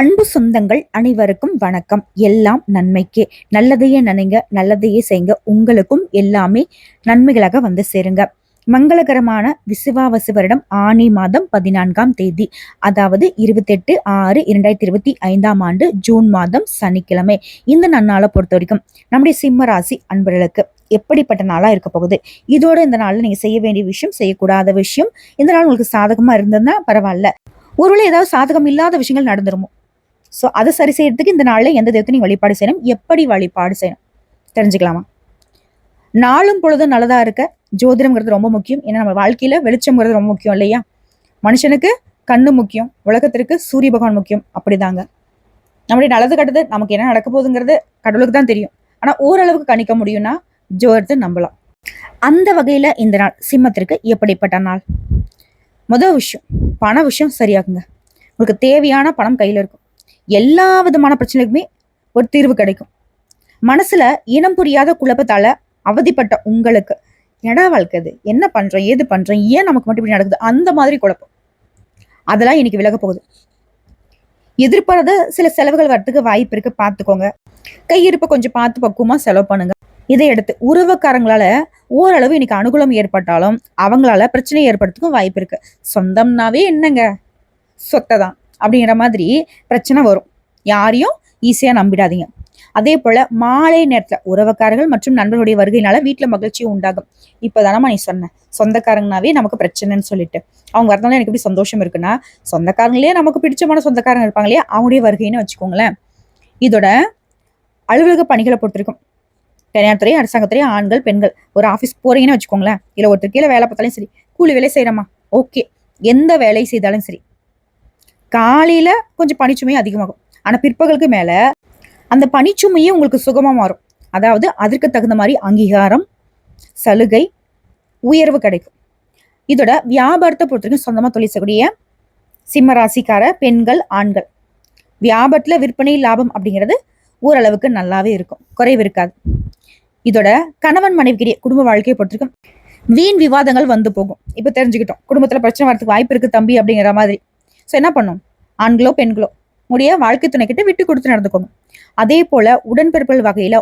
அன்பு சொந்தங்கள் அனைவருக்கும் வணக்கம். எல்லாம் நன்மைக்கே. நல்லதையே நினைங்க நல்லதையே செய்யுங்க உங்களுக்கும் எல்லாமே நன்மைகளாக வந்து சேருங்க. மங்களகரமான விசுவாவசு வருடம் ஆணி மாதம் பதினான்காம் தேதி அதாவது இருபத்தெட்டு ஆறு இரண்டாயிரத்தி இருபத்தி ஐந்தாம் ஆண்டு ஜூன் மாதம் சனிக்கிழமை. இந்த நன்னாளை பொறுத்த வரைக்கும் நம்முடைய சிம்ம ராசி அன்பர்களுக்கு எப்படிப்பட்ட நாளாக இருக்க போகுது? இதோட இந்த நாளில் நீங்கள் செய்ய வேண்டிய விஷயம் செய்யக்கூடாத விஷயம் இந்த நாள் உங்களுக்கு சாதகமாக இருந்ததுன்னா பரவாயில்ல. ஒருவேளை ஏதாவது சாதகம் இல்லாத விஷயங்கள் நடந்துருமோ? ஸோ அதை சரி செய்யறதுக்கு இந்த நாளில் எந்த தெய்வத்தை நீங்க வழிபாடு செய்யணும். எப்படி வழிபாடு செய்யணும்? தெரிஞ்சுக்கலாமா? நாளும் பொழுதும் நல்லதா இருக்க ஜோதிடம்ங்கிறது ரொம்ப முக்கியம். ஏன்னா நம்ம வாழ்க்கையில வெளிச்சம்ங்கிறது ரொம்ப முக்கியம் இல்லையா? மனுஷனுக்கு கண்ணு முக்கியம் உலகத்திற்கு சூரிய பகவான் முக்கியம். அப்படிதாங்க. நம்மளுடைய நல்லது கட்டது நமக்கு என்ன நடக்க போகுதுங்கிறது கடவுளுக்கு தான் தெரியும். ஆனா ஓரளவுக்கு கணிக்க முடியும்னா ஜோதிடத்தை நம்பலாம். அந்த வகையில இந்த நாள் சிம்மத்திற்கு எப்படிப்பட்ட நாள்? முதல் விஷயம் பண விஷயம் சரியாகுங்க. உங்களுக்கு தேவையான பணம் கையில இருக்கும். எல்லா விதமான பிரச்சனைக்குமே ஒரு தீர்வு கிடைக்கும். மனசுல இனம் புரியாத குழப்பத்தால அவதிப்பட்ட உங்களுக்கு என்னடா வாழ்க்கை அது என்ன பண்றோம்? ஏது பண்றோம்? ஏன் நமக்கு மட்டும் இப்படி நடக்குது? அந்த மாதிரி குழப்பம். அதெல்லாம் இன்னைக்கு விலக போகுது. எதிர்பாராத சில செலவுகள் வரத்துக்கு வாய்ப்பு இருக்கு. பார்த்துக்கோங்க. கையிருப்பை கொஞ்சம் பார்த்து பக்குவமா செலவு பண்ணுங்க. இதை எடுத்து உறவுக்காரங்களால ஓரளவு இன்னைக்கு அனுகூலம் ஏற்பட்டாலும் அவங்களால பிரச்சனை ஏற்படுறதுக்கும் வாய்ப்பு இருக்கு. சொந்தம்னாவே என்னங்க? சொத்தை தான். அப்படிங்கிற மாதிரி பிரச்சனை வரும். யாரையும் ஈஸியாக நம்பிடாதீங்க. அதே போல மாலை நேரத்தில் உறவுக்காரர்கள் மற்றும் நண்பர்களுடைய வருகையினால வீட்டில் மகிழ்ச்சி உண்டாகும். இப்போ தானம்மா நீ சொன்ன. சொந்தக்காரங்கனாவே நமக்கு பிரச்சனைன்னு சொல்லிட்டு. அவங்க வரதுனால எனக்கு எப்படி சந்தோஷம் இருக்குன்னா சொந்தக்காரங்களே நமக்கு பிடிச்சமான சொந்தக்காரங்க இருப்பாங்க இல்லையா? அவங்களுடைய வருகைன்னு வச்சுக்கோங்களேன். இதோட அலுவலக பணிகளை பொறுத்திருக்கும். தனியார் அரசாங்கத்துறை ஆண்கள் பெண்கள். ஒரு ஆஃபீஸ் போறீங்கன்னு வச்சுக்கோங்களேன். இல்லை ஒருத்தர் கீழே வேலை பார்த்தாலும் சரி கூலி வேலை செய்யறோமா ஓகே எந்த வேலை செய்தாலும் சரி. காலையில் கொஞ்சம் பனிச்சுமை அதிகமாகும். ஆனால் பிற்பகலுக்கு மேலே அந்த பனிச்சுமையே உங்களுக்கு சுகமாக மாறும். அதாவது அதற்கு தகுந்த மாதிரி அங்கீகாரம் சலுகை உயர்வு கிடைக்கும். இதோட வியாபாரத்தை பொறுத்தவரைக்கும் சொந்தமாக தொழில் செய்யக்கூடிய சிம்ம ராசிக்கார பெண்கள் ஆண்கள். வியாபாரத்தில் விற்பனை லாபம் அப்படிங்கிறது ஓரளவுக்கு நல்லாவே இருக்கும். குறைவு இருக்காது. இதோட கணவன் மனைவிக்கிடையே குடும்ப வாழ்க்கையை பொறுத்திருக்கும் வீண் விவாதங்கள் வந்து போகும். இப்போ தெரிஞ்சுக்கிட்டோம். குடும்பத்தில் பிரச்சனை வரதுக்கு வாய்ப்பு இருக்குது தம்பி அப்படிங்கிற மாதிரி. ஸோ என்ன பண்ணும்? ஆண்களோ பெண்களோ முடிய வாழ்க்கை துணை கிட்ட விட்டு கொடுத்து நடந்துக்கணும் அதே போல உடன்பிறப்புகள் வகையில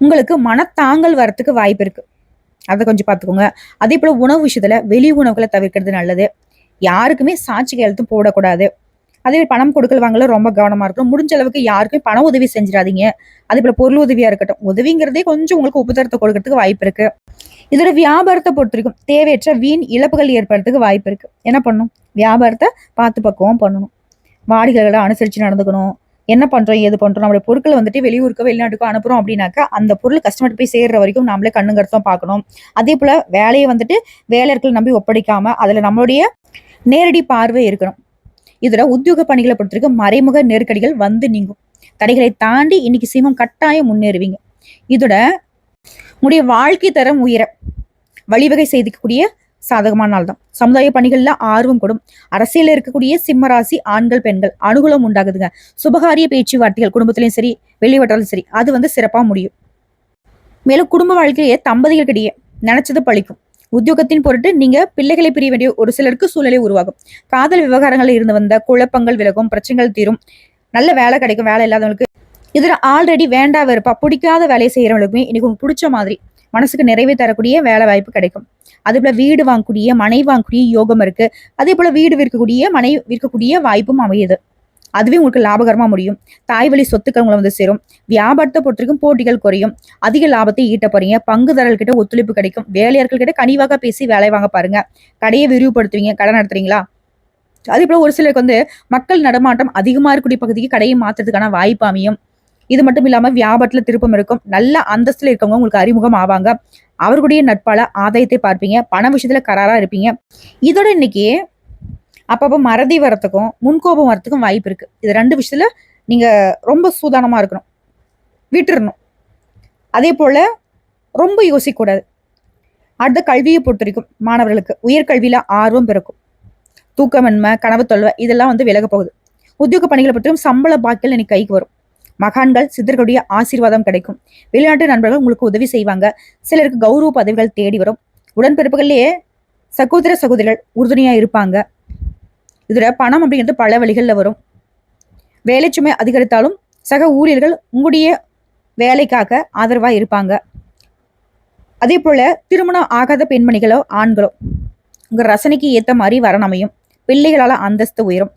உங்களுக்கு மனத்தாங்கல் வரத்துக்கு வாய்ப்பு இருக்கு. அதை கொஞ்சம் பார்த்துக்கோங்க. அதே போல உணவு விஷயத்துல வெளி உணவுகளை தவிர்க்கிறது நல்லது. யாருக்குமே சாட்சி கையெழுத்தும் போடக்கூடாது. அதே பணம் கொடுக்கல் வாங்கல ரொம்ப கவனமாக இருக்கணும். முடிஞ்ச அளவுக்கு யாருக்கும் பண உதவி செஞ்சிடாதீங்க. அதே போல் பொருள் உதவியாக இருக்கட்டும். உதவிங்கிறதே கொஞ்சம் உங்களுக்கு உபதரத்தை கொடுக்கறதுக்கு வாய்ப்பு இருக்கு. இதோட வியாபாரத்தை பொறுத்திருக்கும் தேவையற்ற வீண் இழப்புகள் ஏற்படுறதுக்கு வாய்ப்பு இருக்கு. என்ன பண்ணும் வியாபாரத்தை பார்த்து பக்குவம் பண்ணணும். வாடிக்கைகளை அனுசரித்து நடந்துக்கணும். என்ன பண்ணுறோம் ஏது பண்ணுறோம் நம்மளுடைய பொருட்களை வந்துட்டு வெளியூருக்கோ வெளிநாட்டுக்கோ அனுப்புகிறோம் அப்படின்னாக்கா அந்த பொருள் கஸ்டமர் போய் சேர்ற வரைக்கும் நம்மளே கண்ணுங்கருத்தும் பார்க்கணும். அதே போல் வேலையை வந்துட்டு வேலையர்கள் நம்பி ஒப்படைக்காமல் அதில் நம்மளுடைய நேரடி பார்வை இருக்கணும். இதுல உத்தியோக பணிகளை பொறுத்திருக்க மறைமுக நெருக்கடிகள் வந்து நீங்கும். தடைகளை தாண்டி இன்னைக்கு சிம்மம் கட்டாயம் முன்னேறுவீங்க. இதோட உங்களுடைய வாழ்க்கை தரம் உயர வழிவகை செய்திக்கக்கூடிய சாதகமான நாள் தான் சமுதாய பணிகள்ல ஆர்வம் கொடும். அரசியல இருக்கக்கூடிய சிம்மராசி ஆண்கள் பெண்கள் அனுகூலம் உண்டாகுதுங்க. சுபகாரிய பேச்சுவார்த்தைகள் குடும்பத்திலையும் சரி வெளிவட்டாலும் சரி அது வந்து சிறப்பா முடியும். மேலும் குடும்ப வாழ்க்கையே தம்பதிகளுக்கிடையே நினைச்சது பழிக்கும். உத்தியோகத்தின் பொருட்டு நீங்க பிள்ளைகளை பிரிய வேண்டிய ஒரு சிலருக்கு சூழ்நிலை உருவாகும். காதல் விவகாரங்களில் இருந்து வந்த குழப்பங்கள் விலகும் பிரச்சனைகள் தீரும். நல்ல வேலை கிடைக்கும் வேலை இல்லாதவங்களுக்கு. இதுல ஆல்ரெடி வேண்டா வெறுப்பா பிடிக்காத வேலையை செய்யறவங்களுக்குமே இன்னைக்கு உங்களுக்கு பிடிச்ச மாதிரி மனசுக்கு நிறைவே தரக்கூடிய வேலை வாய்ப்பு கிடைக்கும். அதே போல வீடு வாங்கக்கூடிய மனை வாங்கக்கூடிய யோகம் இருக்கு. அதே போல வீடு விற்கக்கூடிய மனை விற்கக்கூடிய வாய்ப்பும் அமையுது. அதுவே உங்களுக்கு லாபகரமாக முடியும். தாய் வழி சொத்துக்கள் உங்களை வந்து சேரும். வியாபாரத்தை பொறுத்தவரைக்கும் போட்டிகள் குறையும். அதிக லாபத்தை ஈட்ட போறீங்க. பங்குதாரர்கிட்ட ஒத்துழைப்பு கிடைக்கும். வேலையாளர்கள் கிட்ட கனிவாக பேசி வேலை வாங்க பாருங்க. கடையை விரிவுபடுத்துவீங்க. கடை நடத்துறீங்களா? அதே போல ஒரு சிலருக்கு வந்து மக்கள் நடமாட்டம் அதிகமாக இருக்கக்கூடிய பகுதிக்கு கடையை மாற்றுறதுக்கான வாய்ப்பு அமையும். இது மட்டும் இல்லாமல் வியாபாரத்தில் திருப்பம் இருக்கும். நல்ல அந்தஸ்தில் இருக்கவங்க உங்களுக்கு அறிமுகம் ஆவாங்க. அவர்களுடைய நட்பால ஆதாயத்தை பார்ப்பீங்க. பண விஷயத்துல கராரா இருப்பீங்க. இதோட இன்னைக்கு அப்பப்போ மறதி வரத்துக்கும் முன்கோபம் வரத்துக்கும் வாய்ப்பு இருக்கு. இது ரெண்டு விஷயத்துல நீங்க ரொம்ப சூதானமா இருக்கணும். விட்டுறணும். அதே போல ரொம்ப யோசிக்கக்கூடாது. அடுத்த கல்வியை பொறுத்த வரைக்கும் மாணவர்களுக்கு உயர்கல்வியில ஆர்வம் பிறக்கும். தூக்கமின்மை கனவு தொல்வை இதெல்லாம் வந்து விலக போகுது. உத்தியோக பணிகளை பற்றியும் சம்பள பாக்கியில் இன்னைக்கு கைக்கு வரும். மகான்கள் சித்தர்களுடைய ஆசீர்வாதம் கிடைக்கும். வெளிநாட்டு நண்பர்கள் உங்களுக்கு உதவி செய்வாங்க. சிலருக்கு கௌரவ பதவிகள் தேடி வரும். உடன்பிறப்புகள்லேயே சகோதர சகோதரிகள் உறுதுணையா இருப்பாங்க. இதில் பணம் அப்படிங்கிறது பல வழிகளில் வரும். வேலை சுமை அதிகரித்தாலும் சக ஊழியர்கள் உங்களுடைய வேலைக்காக ஆதரவாக இருப்பாங்க. அதே போல் திருமணம் ஆகாத பெண்மணிகளோ ஆண்களோ உங்கள் ரசனைக்கு ஏற்ற மாதிரி வரன் அமையும். அந்தஸ்து உயரும்.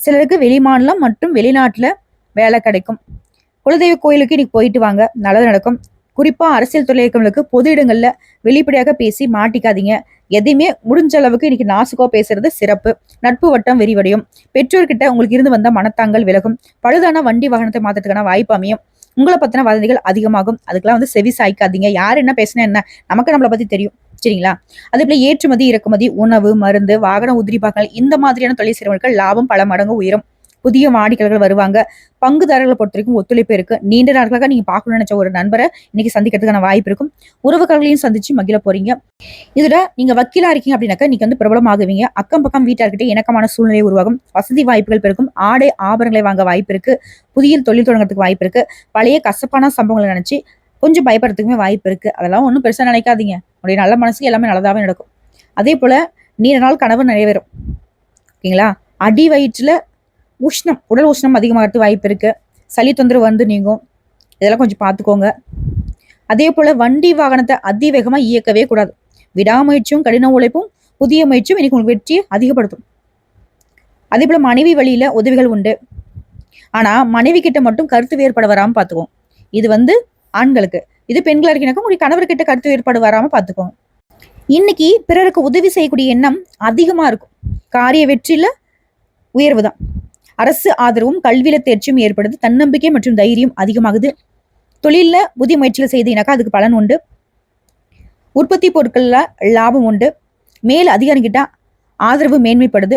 சிலருக்கு வெளிமாநிலம் மற்றும் வெளிநாட்டில் வேலை கிடைக்கும். குலதெய்வ கோயிலுக்கு இன்னைக்கு போயிட்டு வாங்க. நல்லது நடக்கும். குறிப்பா அரசியல் துறைகளுக்கு பொது இடங்கள்ல வெளிப்படையாக பேசி மாட்டிக்காதீங்க. எதையுமே முடிஞ்ச அளவுக்கு இன்னைக்கு நாசுக்கோ பேசுறது சிறப்பு. நட்பு வட்டம் விரிவடையும். பெற்றோர்கிட்ட உங்களுக்கு இருந்து வந்த மனத்தாங்கல் விலகும். பழுதான வண்டி வாகனத்தை மாத்துறதுக்கான வாய்ப்பு அமையும். உங்களை பத்தின வதந்திகள் அதிகமாகும். அதுக்கெல்லாம் வந்து செவி சாய்க்காதீங்க. யார் என்ன பேசினா என்ன? நமக்கு நம்மளை பத்தி தெரியும். சரிங்களா? அதே போல ஏற்றுமதி இறக்குமதி உணவு மருந்து வாகன உதிரிபாகங்கள் இந்த மாதிரியான தொழில் செய்றவர்கள் லாபம் பல மடங்கு உயரும். புதிய வாடிக்கையாளர்கள் வருவாங்க. பங்குதாரர்களை பொறுத்த வரைக்கும் ஒத்துழைப்பு இருக்கு. நீண்ட நாட்களாக நீங்க பார்க்கணும்னு நினைச்ச ஒரு நண்பரை இன்னைக்கு சந்திக்கிறதுக்கான வாய்ப்பு இருக்கும். உறவுகளையும் சந்திச்சு மகிழ போறீங்க. இதுல நீங்க வக்கீலா இருக்கீங்க அப்படின்னாக்கா நீங்க வந்து பிரபலமாகுவீங்க. அக்கம் பக்கம் வீட்டார்கிட்ட இணக்கமான சூழ்நிலை உருவாகும். வசதி வாய்ப்புகள் பெருக்கும் ஆடை ஆபரணங்களை வாங்க வாய்ப்பு இருக்கு. புதிய தொழில் தொடங்குறதுக்கு வாய்ப்பு இருக்கு. பழைய கசப்பான சம்பவங்களை நினைச்சு கொஞ்சம் பயப்படுறதுக்குமே வாய்ப்பு இருக்கு. அதெல்லாம் ஒன்றும் பெருசாக நினைக்காதீங்க. உடைய நல்ல மனசுக்கு எல்லாமே நல்லதாகவே நடக்கும். அதே போல நீண்ட நாள் கனவு நிறைவேறும். ஓகேங்களா? அடி வயிற்றுல உஷ்ணம் உடல் உஷ்ணம் அதிகமாகிறது வாய்ப்பு இருக்குது சளி தொந்தரவு வந்து நீங்கும். இதெல்லாம் கொஞ்சம் பார்த்துக்கோங்க. அதே போல் வண்டி வாகனத்தை அதிவேகமாக இயக்கவே கூடாது. விடாமுயற்சியும் கடின உழைப்பும் புதிய முயற்சியும் இன்னைக்கு உங்களுக்கு வெற்றியை அதிகப்படுத்தும். அதே போல் மனைவி வழியில் உதவிகள் உண்டு. ஆனால் மனைவி கிட்ட மட்டும் கருத்து வேறுபாடு வராமல் பார்த்துக்குவோம் இது வந்து ஆண்களுக்கு. இது பெண்களாக இருக்கீங்கனாக்கா உங்களுக்கு கணவர்கிட்ட கருத்து வேறுபாடு வராமல் பார்த்துக்கோங்க. இன்னைக்கு பிறருக்கு உதவி செய்யக்கூடிய எண்ணம் அதிகமாக இருக்கும். காரிய வெற்றியில் உயர்வு தான். அரசு ஆதரவும் கல்வியில தேர்ச்சியும் ஏற்படுது. தன்னம்பிக்கை மற்றும் தைரியம் அதிகமாகுது. தொழிலில் புதிய முயற்சிகள் செய்தீங்கனாக்கா அதுக்கு பலன் உண்டு. உற்பத்தி பொருட்களில் லாபம் உண்டு. மேல் அதிகாரிகிட்ட ஆதரவு மேன்மைப்படுது.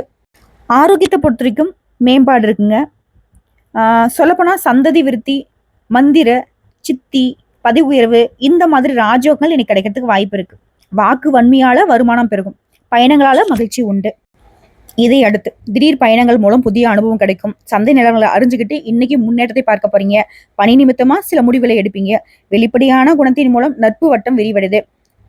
ஆரோக்கியத்தை பொறுத்த வரைக்கும் மேம்பாடு இருக்குங்க. சொல்லப்போனால் சந்ததி விருத்தி மந்திர சித்தி பதவி உயர்வு இந்த மாதிரி ராஜோகங்கள் இன்னைக்கு கிடைக்கிறதுக்கு வாய்ப்பு இருக்குது வாக்கு வன்மையால் வருமானம் பெருகும். பயணங்களால் மகிழ்ச்சி உண்டு. இதை அடுத்து திடீர் பயணங்கள் மூலம் புதிய அனுபவம் கிடைக்கும். சந்தை நிலவரங்களை அறிஞ்சுக்கிட்டு இன்னைக்கு முன்னேற்றத்தை பார்க்க போறீங்க. பணி நிமித்தமா சில முடிவுகளை எடுப்பீங்க. வெளிப்படையான குணத்தின் மூலம் நட்பு வட்டம் விரிவடைது.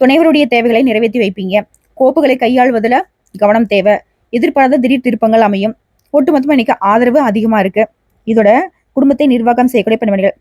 துணைவருடைய தேவைகளை நிறைவேற்றி வைப்பீங்க. கோப்புகளை கையாள்வதில் கவனம் தேவை. எதிர்பாராத திடீர் திருப்பங்கள் அமையும். ஒட்டுமொத்தமாக இன்னைக்கு ஆதரவு அதிகமாக இருக்கு. இதோட குடும்பத்தை நிர்வாகம் செய்யக்கூடிய பெண்மணிகள்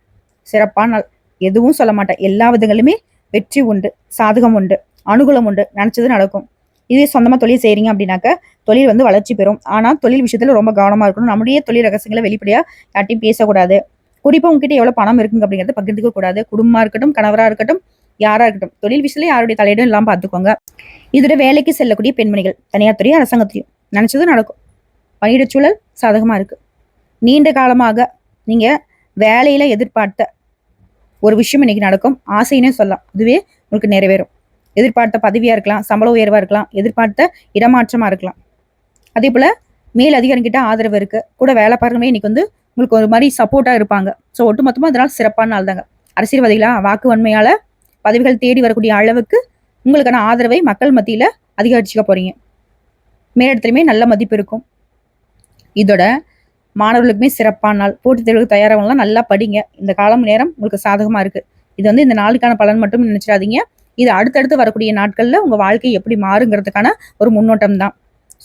சிறப்பான நாள். எதுவும் சொல்ல மாட்டேன். எல்லா விதங்களுமே வெற்றி உண்டு சாதகம் உண்டு அனுகூலம் உண்டு. நினச்சது நடக்கும். இதே சொந்தமாக தொழில் செய்கிறீங்க அப்படின்னாக்க தொழில் வந்து வளர்ச்சி பெறும். ஆனால் தொழில் விஷயத்துல ரொம்ப கவனமாக இருக்கணும். நம்முடைய தொழில் ரகசியங்களை வெளிப்படையாக யார்ட்டையும் பேசக்கூடாது. குறிப்பாக உங்ககிட்ட எவ்வளோ பணம் இருக்குங்க அப்படிங்கிறத பகிர்ந்துக்க கூடாது குடும்பமாக இருக்கட்டும் கணவராக இருக்கட்டும் யாராக இருக்கட்டும். தொழில் விஷயத்துல யாருடைய தலையிடம் இல்லாமல் பார்த்துக்கோங்க. இதோட வேலைக்கு செல்லக்கூடிய பெண்மணிகள். தனியார் துறையும் அரசாங்கத்தையும் நினச்சதும் நடக்கும். பணியிடச் சூழல் சாதகமாக இருக்கு. நீண்ட காலமாக நீங்கள் வேலையில் எதிர்பார்த்த ஒரு விஷயம் இன்னைக்கு நடக்கும். ஆசைன்னே சொல்லலாம். இதுவே உங்களுக்கு நிறைவேறும். எதிர்பார்த்த பதவியாக இருக்கலாம் சம்பள உயர்வாக இருக்கலாம் எதிர்பார்த்த இடமாற்றமாக இருக்கலாம். அதே போல் மேல் அதிகாரிகிட்ட ஆதரவு இருக்குது கூட வேலை பார்க்கணுமே இன்னைக்கு வந்து உங்களுக்கு ஒரு மாதிரி சப்போர்ட்டாக இருப்பாங்க. ஸோ ஒட்டுமொத்தமாக அதனால் சிறப்பான நாள் தாங்க. அரசியல்வாதிகளாக வாக்குவன்மையால் பதவிகள் தேடி வரக்கூடிய அளவுக்கு உங்களுக்கான ஆதரவை மக்கள் மத்தியில் அதிகரிச்சுக்க போகிறீங்க மேலிடத்துலையுமே நல்ல மதிப்பு இருக்கும். இதோட மாணவர்களுக்குமே சிறப்பான நாள். போட்டித் தேர்வுக்கு தயாராகலாம் நல்லா படிங்க. இந்த காலம் நேரம் உங்களுக்கு சாதகமாக இருக்குது இது வந்து இந்த நாளுக்கான பலன் மட்டும் நினச்சிடாதீங்க. இது அடுத்தடுத்து வரக்கூடிய நாட்களில் உங்க வாழ்க்கை எப்படி மாறுங்கிறதுக்கான ஒரு முன்னோட்டம் தான்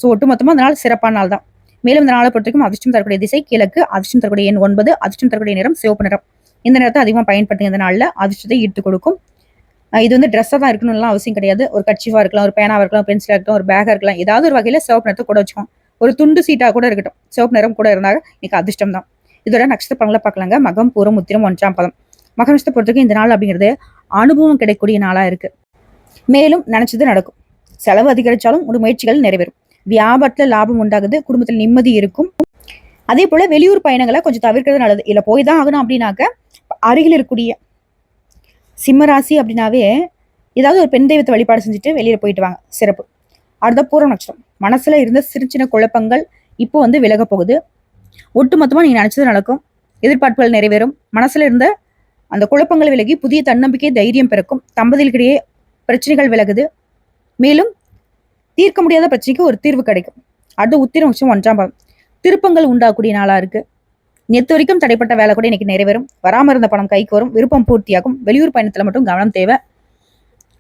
ஸோ ஒட்டுமொத்தமாக அதனால் நாள் சிறப்பான நாள் தான். மேலும் இந்த நாளை பொறுத்தவரைக்கும் அதிர்ஷ்டம் தரக்கூடிய திசை கிழக்கு அதிர்ஷ்டம் தரக்கூடிய எண் ஒன்பது அதிர்ஷ்டம் தரக்கூடிய நிறம் சிவப்பு நிறம். இந்த நேரத்தை அதிகமாக பயன்படுத்துங்க இந்த நாளில் அதிர்ஷ்டத்தை ஈர்த்து கொடுக்கும். இது வந்து ட்ரெஸ்ஸாக தான் இருக்கணும்லாம் அவசியம் கிடையாது. ஒரு கட்சிவா இருக்கலாம் ஒரு பேனாவா இருக்கலாம் பென்சிலாக இருக்கலாம் ஒரு பேக்காக இருக்கலாம். ஏதாவது ஒரு வகையில் சிவப்பு நிறத்தை கூட வச்சுக்கோம் ஒரு துண்டு சீட்டாக கூட இருக்கட்டும். சிவப்பு நிறம் கூட இருந்தால் இன்னைக்கு அதிர்ஷ்டம் தான். இதோட நட்சத்திர பலங்களை பார்க்கலாங்க. மகம் பூரம் உத்திரம் ஒன்றாம் பதம். மக நட்சத்திரத்தை பொறுத்தவரைக்கும் இந்த நாள் அப்படிங்கிறது அனுபவம் கிடைக்கக்கூடிய நாளாக இருக்கு. மேலும் நினைச்சது நடக்கும். செலவு அதிகரித்தாலும் ஒரு முயற்சிகள் நிறைவேறும். வியாபாரத்தில் லாபம் உண்டாகுது குடும்பத்தில் நிம்மதி இருக்கும். அதே போல வெளியூர் பயணங்களை கொஞ்சம் தவிர்க்கிறது நல்லது. இல்லை போய் தான் ஆகணும் அப்படின்னாக்க அருகில் இருக்கக்கூடிய சிம்மராசி அப்படின்னாவே ஏதாவது ஒரு பெண் தெய்வத்தை வழிபாடு செஞ்சுட்டு வெளியில் போயிட்டு வாங்க. சிறப்பு. அடுத்த பூர்வ நட்சத்திரம். மனசில் இருந்த சிறு சின்ன குழப்பங்கள் இப்போ வந்து விலக போகுது. ஒட்டுமொத்தமாக நீங்கள் நினச்சது நடக்கும். எதிர்பார்ப்புகள் நிறைவேறும். மனசில் இருந்த அந்த குழப்பங்கள் விலகி புதிய தன்னம்பிக்கை தைரியம் பிறக்கும். தம்பதிகளிடையே பிரச்சனைகள் விலகுது. மேலும் தீர்க்க முடியாத பிரச்சனைக்கு ஒரு தீர்வு கிடைக்கும். அடுத்து உத்திரம் உச்சம் ஒன்றாம் பாவம் திருப்பங்கள் உண்டாகக்கூடிய நாளா இருக்கு. நேற்று வரைக்கும் தடைப்பட்ட வேலை கூட இன்னைக்கு நிறைவேறும். வராம இருந்த பணம் கைக்கு வரும். விருப்பம் பூர்த்தியாகும். வெளியூர் பயணத்துல மட்டும் கவனம் தேவை.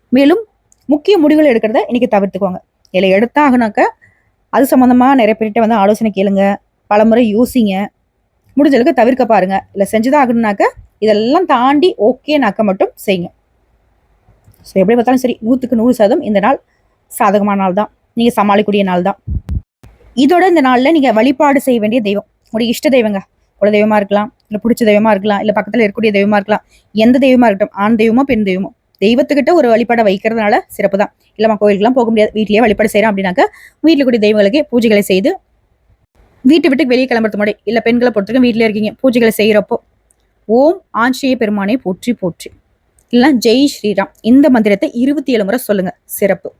மேலும் முக்கிய முடிவுகள் எடுக்கிறத இன்னைக்கு தவிர்த்துக்கோங்க. இதில் எடுத்தாகனாக்க அது சம்மந்தமாக நிறைய பேர்கிட்ட வந்து ஆலோசனை கேளுங்க. பலமுறை யோசிங்க. முடிஞ்சளவுக்கு தவிர்க்க பாருங்க. இல்லை செஞ்சுதான் ஆகணும்னாக்க இதெல்லாம் தாண்டி ஓகேனாக்க மட்டும் செய்யுங்க. ஸோ எப்படி பார்த்தாலும் சரி நூற்றுக்கு நூறு சதம் இந்த நாள் சாதகமான நாள் தான். நீங்கள் சமாளிக்கக்கூடிய நாள் தான். இதோட இந்த நாளில் நீங்கள் வழிபாடு செய்ய வேண்டிய தெய்வம். உங்களுடைய இஷ்ட தெய்வங்க. குல தெய்வமாக இருக்கலாம் இல்லை பிடிச்ச தெய்வமாக இருக்கலாம் இல்லை பக்கத்தில் இருக்கக்கூடிய தெய்வமாக இருக்கலாம். எந்த தெய்வமாக இருக்கட்டும் ஆண் தெய்வமோ பெண் தெய்வமோ. தெய்வத்துக்கிட்ட ஒரு வழிபாடை வைக்கிறதுனால சிறப்பு தான். இல்லைம்மா கோயிலுக்குலாம் போக முடியாது. வீட்டிலேயே வழிபாடு செய்கிறோம் அப்படின்னாக்க வீட்டில் கூடிய தெய்வங்களுக்கு பூஜைகளை செய்து வீட்டை விட்டு வெளியே கிளம்புறது முன்னாடி இல்லை பெண்களை பொறுத்தவரைக்கும் வீட்டிலே இருக்கீங்க பூஜைகளை செய்கிறப்போ ஓம் ஆஞ்சநேய பெருமானை போற்றி போற்றி. இல்லைன்னா ஜெய் ஸ்ரீராம். இந்த மந்திரத்தை இருபத்தி ஏழு முறை சொல்லுங்க. சிறப்பு.